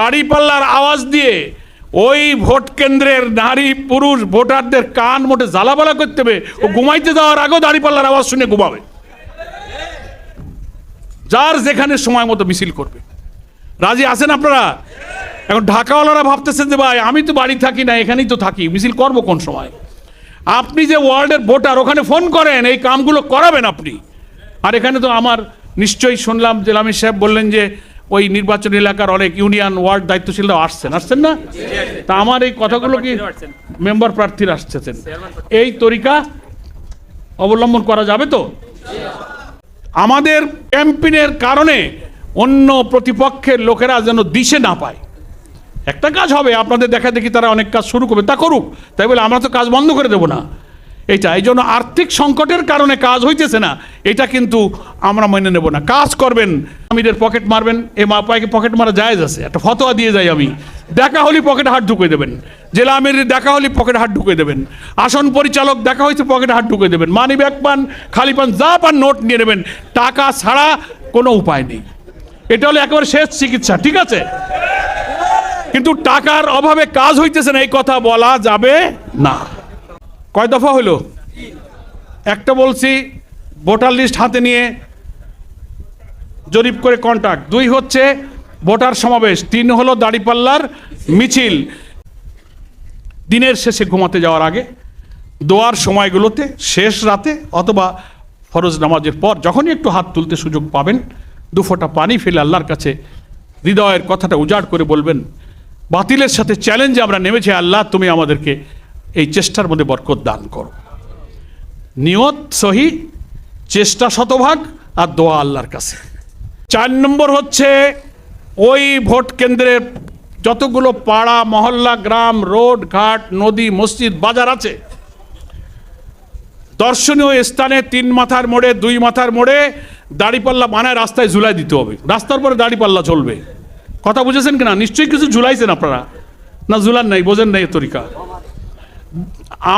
দাড়িপাল্লার আওয়াজ দিয়ে ওই ভোট কেন্দ্রের নারী পুরুষ ভোটারদের কান মোটে জ্বালাপালা করতে হবে। ও ঘুমাইতে যাওয়ার আগেও দাড়িপাল্লার আওয়াজ শুনে ঘুমাবে। যার যেখানে সময় মতো মিছিল করবে। রাজি আছেন আপনারা? এখন ঢাকাওয়ালারা ভাবতেছেন যে ভাই, আমি তো বাড়ি থাকি না, এখানেই তো থাকি। মিছিল করব কোন সময়? আপনি যে ওয়ার্ল্ডের ভোটার, ওখানে ফোন করেন, এই কামগুলো করাবেন আপনি। আর এখানে তো আমার নিশ্চয়ই শুনলাম জেলামি সাহেব বললেন যে ওই নির্বাচন এলাকার অনেক ইউনিয়ন ওয়ার্ড দায়িত্বশীলরা আসছেন। আসছেন না? তা আমার এই কথাগুলো কি মেম্বার প্রার্থীরা আসছেন? এই তরিকা অবলম্বন করা যাবে তো? আমাদের ক্যাম্পেইনের কারণে অন্য প্রতিপক্ষের লোকেরা যেন দিশে না পায়। একটা কাজ হবে, আপনাদের দেখা দেখি তারা অনেক কাজ শুরু করবে। তা করুক। তাই বলে আমরা তো কাজ বন্ধ করে দেবো না। এটা এই জন্য আর্থিক সংকটের কারণে কাজ হইতেছে না। এটা কিন্তু আমরা মেনে নেব না। কাজ করবেন আমিরের পকেট মারবেন, এ মা পায়কে পকেট মারা জায়েজ আছে। একটা ফতোয়া দিয়ে যাই আমি। দেখা হলি পকেটে হাত ঢুকিয়ে দেবেন। জেলা আমিরের দেখা হলি পকেটে হাত ঢুকিয়ে দেবেন। আসন পরিচালক দেখা হয়েছে পকেটে হাত ঢুকিয়ে দেবেন। মানি ব্যাগ পান, খালি পান, যা পান নোট নিয়ে নেবেন। টাকা ছাড়া কোনো উপায় নেই। এটা হলো একেবারে শেষ চিকিৎসা, ঠিক আছে? কিন্তু টাকার অভাবে কাজ হইতেছে না, এই কথা বলা যাবে না। কয় দফা হইল? একটা বলছি, ভোটার লিস্ট হাতে নিয়ে জরিপ করে কন্ট্যাক্ট দুই হচ্ছে ভোটার সমাবেশ, তিন হলো দাড়িপাল্লার মিছিল। দিনের শেষে ঘুমাতে যাওয়ার আগে, দোয়ার সময়গুলোতে, শেষ রাতে অথবা ফরজ নামাজের পর যখনই একটু হাত তুলতে সুযোগ পাবেন, দু ফোঁটা পানি ফেলে আল্লাহর কাছে হৃদয়ের কথাটা উজাড় করে বলবেন, বাতিলের সাথে চ্যালেঞ্জে আমরা নেমেছি, আল্লাহ তুমি আমাদেরকে এই চেষ্টার মধ্যে বরকত দান করো। নিয়ত সহি, চেষ্টা শতভাগ আর দোয়া আল্লাহর কাছে। চার নম্বর হচ্ছে ওই ভোট কেন্দ্রের যতগুলো পাড়া, মহল্লা, গ্রাম, রোড, ঘাট, নদী, মসজিদ, বাজার আছে, দর্শনীয় স্থানে তিন মাথার মোড়ে, দুই মাথার মোড়ে দাড়িপাল্লা বানায় রাস্তায় ঝুলাই দিতে হবে। রাস্তার পরে দাড়িপাল্লা চলবে। কথা বুঝেছেন কিনা? নিশ্চয়ই কিছু ঝুলাইছেন আপনারা। না, ঝুলান নাই, বোঝেন নাই তরিকা।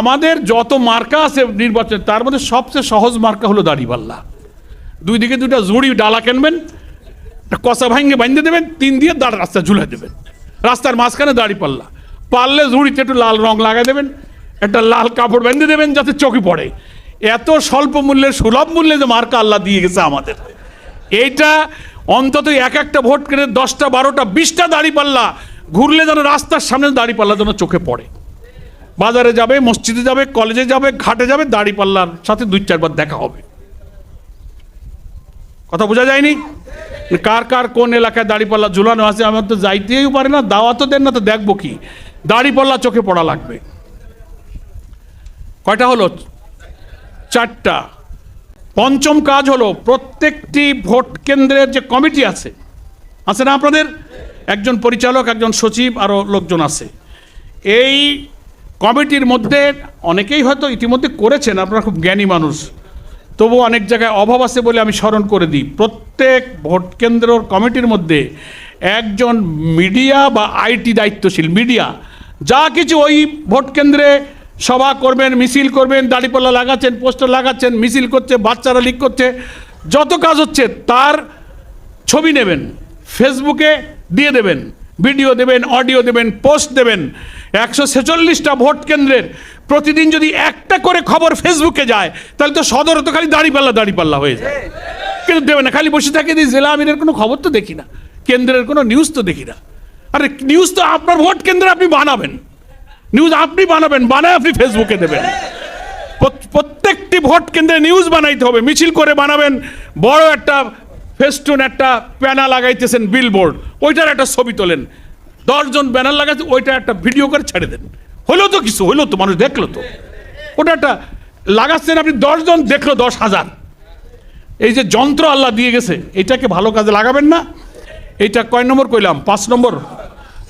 আমাদের যত মার্কা আছে নির্বাচন, তার মধ্যে সবচেয়ে সহজ মার্কা হলো দাড়িপাল্লা। দুই দিকে দুইটা জুড়ি ডালা কেনবেন কষা ভাঙ্গে বাঁধতে দেবেন, তিন দিয়ে দাঁড় রাস্তা ঝুলে দেবেন। রাস্তার মাঝখানে দাড়ি পাল্লা পারলে ঝুড়িতে একটু লাল রং লাগাই দেবেন, একটা লাল কাপড় বেঁধে দেবেন যাতে চোখে পড়ে। এত স্বল্প মূল্যে সুলভ মূল্যে যে মার্কা আল্লাহ দিয়ে গেছে আমাদের। এইটা অন্তত এক একটা ভোট কেন্দ্রে দশটা, বারোটা, বিশটা দাড়ি পাল্লা ঘুরলে যেন রাস্তার সামনে দাড়ি পাল্লা যেন চোখে পড়ে। বাজারে যাবে, মসজিদে যাবে, কলেজে যাবে, ঘাটে যাবে দাড়ি পাল্লার সাথে দুই চারবার দেখা হবে। কথা বোঝা যায়নি? কার কার কোন এলাকায় দাড়িপাল্লা ঝুলানো আছে, আমার তো যাইতেই পারে না দাওয়া তো দেন না, তো দেখব কি? দাড়িপাল্লা চোখে পড়া লাগবে। কয়টা হলো? চারটা। পঞ্চম কাজ হলো, প্রত্যেকটি ভোট কেন্দ্রের যে কমিটি আছে আছে না আপনাদের? একজন পরিচালক, একজন সচিব আরও লোকজন আছে। এই কমিটির মধ্যে অনেকেই হয়তো ইতিমধ্যে করেছেন, আপনারা খুব জ্ঞানী মানুষ। তবু অনেক জায়গায় অভাব আছে বলে আমি স্মরণ করে দিই। প্রত্যেক ভোট কেন্দ্র কমিটির মধ্যে একজন মিডিয়া বা আইটি দায়িত্বশীল, মিডিয়া। যা কিছু ওই ভোট কেন্দ্রে সভা করবেন, মিছিল করবেন, দাড়িপাল্লা লাগাচ্ছেন, পোস্টার লাগাচ্ছেন, মিছিল করছে, বাচ্চারা লিক করছে, যত কাজ হচ্ছে তার ছবি নেবেন, ফেসবুকে দিয়ে দেবেন, ভিডিও দেবেন, অডিও দেবেন, পোস্ট দেবেন। একশো ছেচল্লিশটা ভোট কেন্দ্রের প্রতিদিন যদি একটা করে খবর ফেসবুকে যায়, তাহলে তো সদর তো খালি দাঁড়িপাল্লা দাঁড়িপাল্লা হয়ে যায়। কিন্তু দেবে না, খালি বসে থাকে যে জেলা আমিরের কোনো খবর তো দেখি না, কেন্দ্রের কোনো নিউজ তো দেখি না। আরে নিউজ তো আপনার ভোট কেন্দ্রে আপনি বানাবেন। নিউজ আপনি বানাবেন, বানায় আপনি ফেসবুকে দেবেন। প্রত্যেকটি ভোট কেন্দ্রে নিউজ বানাইতে হবে, মিছিল করে বানাবেন, বড় একটা ফেস্টুন একটা প্যানা লাগাইতেছেন বিলবোর্ড ওইটার একটা ছবি তোলেন। দশজন ব্যানার লাগাচ্ছে ওইটা একটা ভিডিও করে ছেড়ে দেন। হলো তো কিছু হলো তো, মানুষ দেখল তো। ওটা একটা লাগাচ্ছেন আপনি দশজন দেখল দশ হাজার। এই যে যন্ত্র আল্লাহ দিয়ে গেছে, এটাকে ভালো কাজে লাগাবেন না। এইটা কয় নম্বর কইলাম? পাঁচ নম্বর।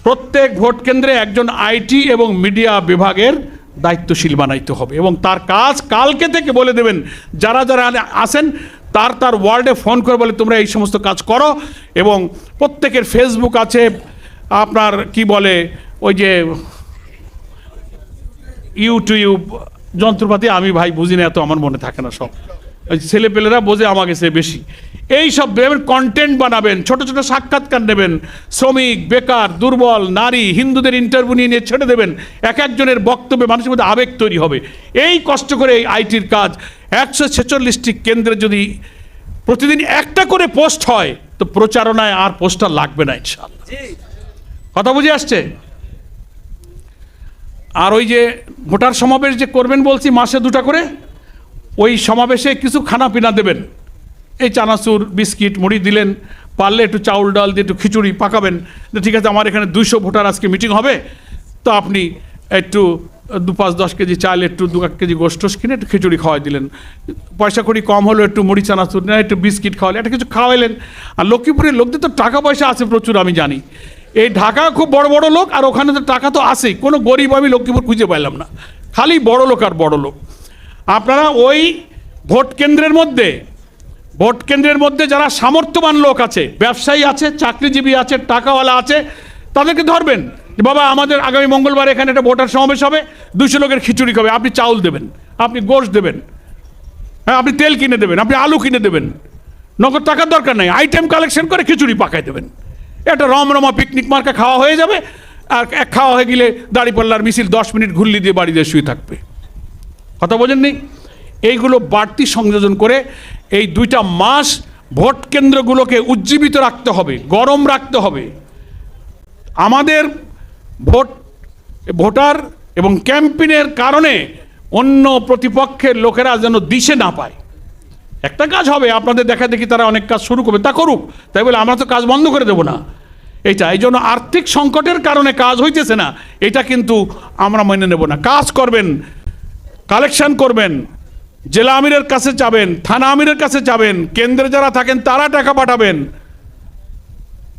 প্রত্যেক ভোট কেন্দ্রে একজন আইটি এবং মিডিয়া বিভাগের দায়িত্বশীল বানাইতে হবে এবং তার কাজ কালকে থেকে বলে দেবেন, যারা যারা আসেন তার তার ওয়ার্ল্ডে ফোন করে বলে তোমরা এই সমস্ত কাজ করো এবং প্রত্যেকের ফেসবুক আছে আপনার কি বলে, ওই যে ইউটিউব যন্ত্রপাতি, আমি ভাই বুঝি না এত, আমার মনে থাকে না সব। ছেলেপেলেরা বোঝে আমাকে সে বেশি। এই সব কন্টেন্ট বানাবেন, ছোট ছোট সাক্ষাৎকার নেবেন, শ্রমিক, বেকার, দুর্বল, নারী, হিন্দুদের ইন্টারভিউ নিয়ে নিয়ে ছেড়ে দেবেন। এক একজনের বক্তব্যে মানুষের মধ্যে আবেগ তৈরি হবে। এই কষ্ট করে এই আইটির কাজ, একশো ছেচল্লিশটি কেন্দ্রে যদি প্রতিদিন একটা করে পোস্ট হয়, তো প্রচারণায় আর পোস্টার লাগবে না ইনশাল্লাহ কথা বুঝে আসছে? আর ওই যে ভোটার সমাবেশ যে করবেন বলছি মাসে দুটা করে, ওই সমাবেশে কিছু খানা পিনা দেবেন। এই চানাচুর, বিস্কিট, মুড়ি দিলেন, পারলে একটু চাউল ডাল দিয়ে একটু খিচুড়ি পাকাবেন। ঠিক আছে, আমার এখানে দুইশো ভোটার আজকে মিটিং হবে, তো আপনি একটু দু পাঁচ দশ কেজি চাল, একটু দু এক কেজি গোষ্ঠ কিনে একটু খিচুড়ি খাওয়াই দিলেন। পয়সা কড়ি কম হলো, একটু মুড়ি চানাচুর না একটু বিস্কিট খাওয়ালে একটা কিছু খাওয়াইলেন। আর লক্ষ্মীপুরের লোকদের তো টাকা পয়সা আছে প্রচুর, আমি জানি। এই ঢাকা খুব বড় বড় লোক আর ওখানে তো টাকা তো আছেই। কোনো গরিব আমি লক্ষ্মীপুর খুঁজে পাইলাম না। খালি বড় লোক আর বড় লোক। আপনারা ওই ভোট কেন্দ্রের মধ্যে, ভোট কেন্দ্রের মধ্যে যারা সামর্থ্যবান লোক আছে, ব্যবসায়ী আছে, চাকরিজীবী আছে, টাকাওয়ালা আছে, তাদেরকে ধরবেন বাবা, আমাদের আগামী মঙ্গলবার এখানে একটা ভোটার সমাবেশ হবে, দুশো লোকের খিচুড়ি খাবে, আপনি চাউল দেবেন, আপনি গোশ দেবেন হ্যাঁ আপনি তেল কিনে দেবেন, আপনি আলু কিনে দেবেন, নগদ টাকার দরকার নাই আইটেম কালেকশন করে খিচুড়ি পাকায় দেবেন। একটা রমরমা পিকনিক মার্কা খাওয়া হয়ে যাবে, আর এক খাওয়া হয়ে গেলে দাড়িপাল্লার মিছিল দশ মিনিট ঘুরলি দিয়ে বাড়িতে শুয়ে থাকবে। কথা বোঝেন বোঝেননি? এইগুলো বাড়তি সংযোজন করে এই দুইটা মাস ভোট কেন্দ্রগুলোকে উজ্জীবিত রাখতে হবে, গরম রাখতে হবে। আমাদের ভোট, ভোটার এবং ক্যাম্পেইনের কারণে অন্য প্রতিপক্ষের লোকেরা যেন দিশে না পায়। একটা কাজ হবে, আপনাদের দেখা দেখি তারা অনেক কাজ শুরু করবে। তা করুক, তাই বলে আমরা তো কাজ বন্ধ করে দেবো না। এইটা, এই জন্য আর্থিক সংকটের কারণে কাজ হইতেছে না, এটা কিন্তু আমরা মেনে নেব না। কাজ করবেন, কালেকশন করবেন, জেলা আমিরের কাছে যাবেন, থানা আমিরের কাছে যাবেন, কেন্দ্রে যারা থাকেন তারা টাকা পাঠাবেন।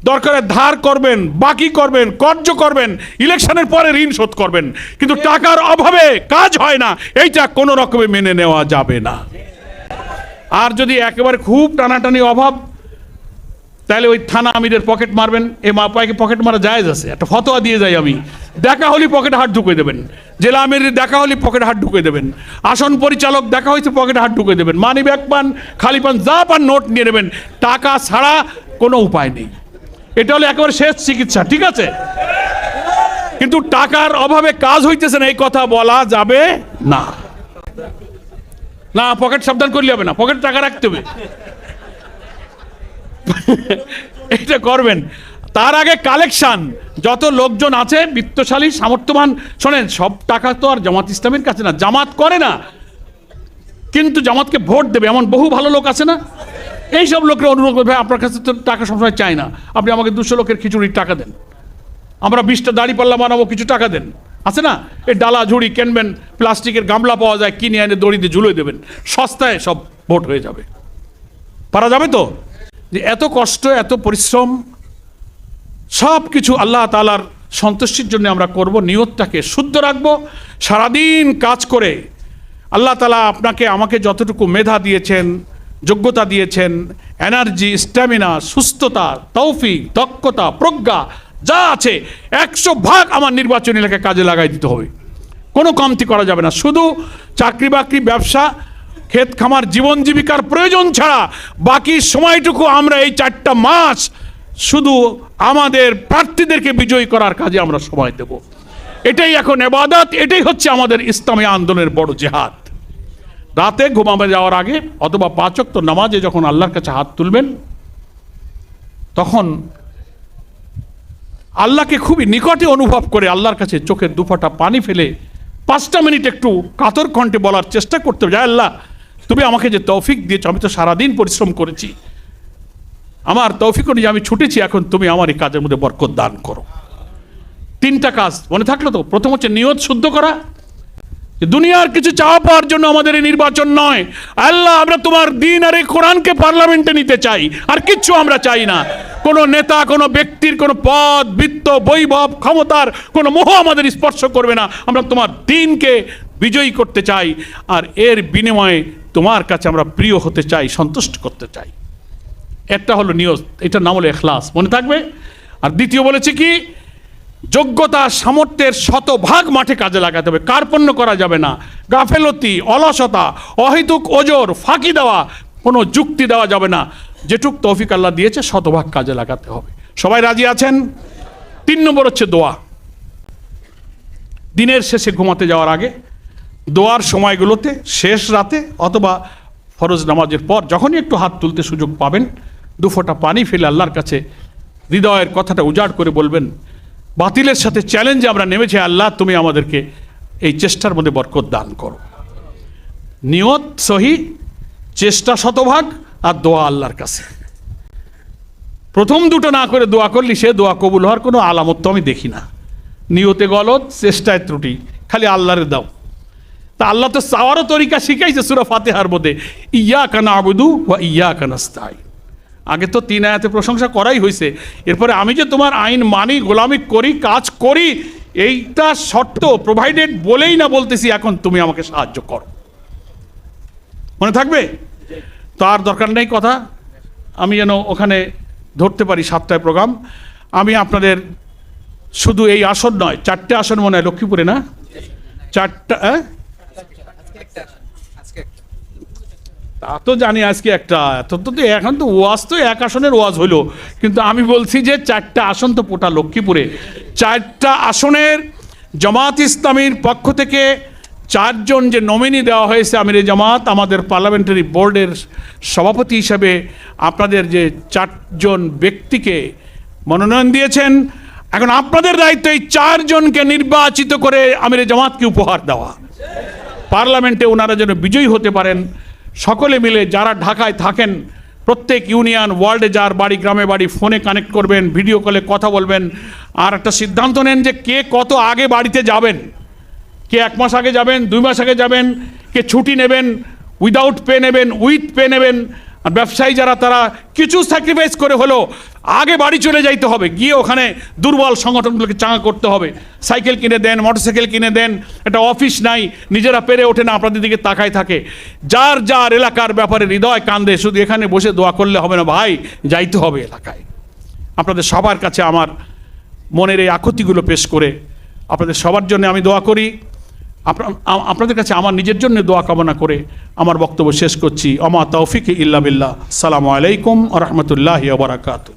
দরকারে ধার করবেন, বাকি করবেন কর্য করবেন, ইলেকশনের পরে ঋণ শোধ করবেন। কিন্তু টাকার অভাবে কাজ হয় না, এইটা কোনো রকমে মেনে নেওয়া যাবে না। আর যদি একেবারে খুব টানাটানি অভাব, তাহলে ওই থানা আমিরের পকেট মারবেন। এ মা পায়কে পকেট মারা জায়েজ আছে। একটা ফতোয়া দিয়ে যাই আমি। দেখা হলে পকেটে হাত ঢুকে দেবেন। জেলা আমির দেখা হলে পকেটে হাত ঢুকে দেবেন। আসন পরিচালক দেখা হয়েছে পকেটে হাত ঢুকে দেবেন। মানি ব্যাগ পান, খালি পান, যা পান নোট নিয়ে নেবেন। টাকা ছাড়া কোনো উপায় নেই। এটা হলো একেবারে শেষ চিকিৎসা, ঠিক আছে? কিন্তু টাকার অভাবে কাজ হইতেছে না, এই কথা বলা যাবে না। না পকেট সাবধান করলে হবে না পকেটে টাকা রাখতে হবে। এটা করবেন। তার আগে কালেকশন যত লোকজন আছে, বিত্তশালী, সামর্থ্যবান, শোনেন, সব টাকা তো আর জামাত ইসলামের কাছে না, জামাত করে না, কিন্তু জামাতকে ভোট দেবে, এমন বহু ভালো লোক আছে না? এই সব লোকের অনুরোধ করবে আপনার কাছে তো টাকা সবসময় চাই না, আপনি আমাকে দুশো লোকের খিচুড়ির টাকা দেন, আমরা বিশটা দাড়ি পাল্লা বানাবো, কিছু টাকা দেন। আছে না? এই ডালা ঝুড়ি কেনবেন, প্লাস্টিকের গামলা পাওয়া যায়, কিনে এনে দড়িতে ঝুলে দেবেন, সস্তায় সব ভোট হয়ে যাবে। পারা যাবে তো? যে এত কষ্ট, এত পরিশ্রম সব কিছু আল্লাহ তালার সন্তুষ্টির জন্য আমরা করব, নিয়তটাকে শুদ্ধ রাখব, সারাদিন কাজ করে আল্লাহ তালা আপনাকে, আমাকে যতটুকু মেধা দিয়েছেন, যোগ্যতা দিয়েছেন, এনার্জি, স্ট্যামিনা, সুস্থতা, তৌফিক, দক্ষতা, প্রজ্ঞা যা আছে, একশো ভাগ আমার নির্বাচনী এলাকায় কাজে লাগাই দিতে হবে। কোনো কমতি করা যাবে না। শুধু চাকরি বাকরি, ব্যবসা, ক্ষেত খামার, জীবন জীবিকার প্রয়োজন ছাড়া বাকি সময়টুকু আমরা এই চারটা মাস শুধু আমাদের প্রার্থীদেরকে বিজয়ী করার কাজে আমরা সময় দেব। এটাই এখন এবাদত, এটাই হচ্ছে আমাদের ইসলামী আন্দোলনের বড় জেহাদ। রাতে ঘুমাবে যাওয়ার আগে অথবা পাচক তো নামাজে যখন আল্লাহর কাছে হাত তুলবেন, তখন আল্লাহকে খুবই নিকটে অনুভব করে আল্লাহর কাছে চোখের দুফাটা পানি ফেলে পাঁচটা মিনিট একটু কাতর কণ্ঠে বলার চেষ্টা করতে হবে। "যা আল্লাহ, তুমি আমাকে যে তৌফিক দিয়েছ, আমি তো সারাদিন পরিশ্রম করেছি। আমার তৌফিক অনুযায়ী আমি ছুটেছি, এখন তুমি আমার এই কাজের মধ্যে বরকত দান করো। তিনটা কাজ মনে থাকল তো? প্রথম হচ্ছে নিয়ত শুদ্ধ করা দুনিয়ার কিছু চাওয়া পাওয়ার জন্য আমাদের এই নির্বাচন নয়। আল্লাহ, আমরা তোমার দিন আর এই কোরআনকে পার্লামেন্টে নিতে চাই। আর কিচ্ছু আমরা চাই না। কোনো নেতা, কোনো ব্যক্তির কোনো পদ, বৃত্ত, বৈভব, ক্ষমতার কোনো মোহ আমাদের স্পর্শ করবে না। আমরা তোমার দিনকে বিজয়ী করতে চাই। আর এর বিনিময়ে তোমার কাছে আমরা প্রিয় হতে চাই, সন্তুষ্ট করতে চাই। একটা হলো নিয়ত, এটার নাম হলো এখলাস। মনে থাকবে? আর দ্বিতীয় বলেছে কি? যোগ্যতা, সামর্থ্যের শতভাগ মাঠে কাজে লাগাতে হবে। কার্পণ্য করা যাবে না। গাফেলতি, অলসতা, অহেতুক ওজোর, ফাঁকি দেওয়া, কোনো যুক্তি দেওয়া যাবে না। যেটুক তৌফিক আল্লাহ দিয়েছে, শতভাগ কাজে লাগাতে হবে। সবাই রাজি আছেন? তিন নম্বর হচ্ছে দোয়া। দিনের শেষে ঘুমাতে যাওয়ার আগে দোয়ার সময়গুলোতে, শেষ রাতে অথবা ফরজ নামাজের পর যখনই একটু হাত তুলতে সুযোগ পাবেন, দু ফোঁটা পানি ফেলে আল্লাহর কাছে হৃদয়ের কথাটা উজাড় করে বলবেন বাতিলের সাথে চ্যালেঞ্জে আমরা নেমেছি, আল্লাহ তুমি আমাদেরকে এই চেষ্টার মধ্যে বরকত দান করো। নিয়ত সহি, চেষ্টা শতভাগ আর দোয়া আল্লাহর কাছে। প্রথম দুটো না করে দোয়া করলি, সে দোয়া কবুল হওয়ার কোনো আলামত তো আমি দেখি না। নিয়তে গলত, চেষ্টায় ত্রুটি, খালি আল্লাহরে দাও। তা আল্লাহ তো চাওয়ারও তরিকা শিখাইছে সুরা ফাতেহার মধ্যে, ইয়া কানা আবুদু বা ইয়া কানাস্তাই আগে তো তিন আয়াতে প্রশংসা করাই হয়েছে এরপরে আমি যে তোমার আইন মানি, গোলামি করি, কাজ করি, এইটা শর্ত প্রোভাইডেড বলেই না বলতেছি, এখন তুমি আমাকে সাহায্য করো। মনে থাকবে? তার দরকার নেই কথা। আমি যেন ওখানে ধরতে পারি সাতটায় প্রোগ্রাম। আমি আপনাদের শুধু এই আসন নয়, চারটে আসন মনে হয়, লক্ষ্মীপুরে না? চারটা হ্যাঁ তা তো জানি আজকে একটা, তো তো এখন তো ওয়াজ তো এক আসনের ওয়াজ হলো কিন্তু আমি বলছি যে চারটা আসন তো পোটা লক্ষ্মীপুরে। চারটা আসনের জামাত ইসলামীর পক্ষ থেকে চারজন যে নমিনি দেওয়া হয়েছে আমির জামাত, আমাদের পার্লামেন্টারি বোর্ডের সভাপতি হিসাবে আপনাদের যে চারজন ব্যক্তিকে মনোনয়ন দিয়েছেন। এখন আপনাদের দায়িত্ব এই চারজনকে নির্বাচিত করে আমির জামাতকে উপহার দেওয়া। পার্লামেন্টে ওনারা যেন বিজয়ী হতে পারেন সকলে মিলে যারা ঢাকায় থাকেন, প্রত্যেক ইউনিয়ন, ওয়ার্ল্ডে যার বাড়ি, গ্রামে বাড়ি, ফোনে কানেক্ট করবেন, ভিডিও কলে কথা বলবেন, আর একটা সিদ্ধান্ত নেন যে কে কত আগে বাড়িতে যাবেন। কে এক মাস আগে যাবেন, দুই মাস আগে যাবেন, কে ছুটি নেবেন উইদাউট পে নেবেন উইথ পে নেবেন আর ব্যবসায়ী যারা, তারা কিছু স্যাক্রিফাইস করে হলেও আগে বাড়ি চলে যাইতে হবে। গিয়ে ওখানে দুর্বল সংগঠনগুলোকে চাঙা করতে হবে। সাইকেল কিনে দেন, মোটরসাইকেল কিনে দেন, একটা অফিস নাই, নিজেরা পেরে ওঠে না, আপনাদের দিকে তাকায় থাকে। যার যার এলাকার ব্যাপারে হৃদয় কান্দে, শুধু এখানে বসে দোয়া করলে হবে না ভাই, যাইতে হবে এলাকায়। আপনাদের সবার কাছে আমার মনের এই আকুতিগুলো পেশ করে, আপনাদের সবার জন্য আমি দোয়া করি। আপনাদের কাছে আমার নিজের জন্য দোয়া কামনা করে আমার বক্তব্য শেষ করছি। অমা তৌফিক ইল্লা বিল্লাহ। সালামু আলাইকুম রহমতুল্লাহ বারাকাতু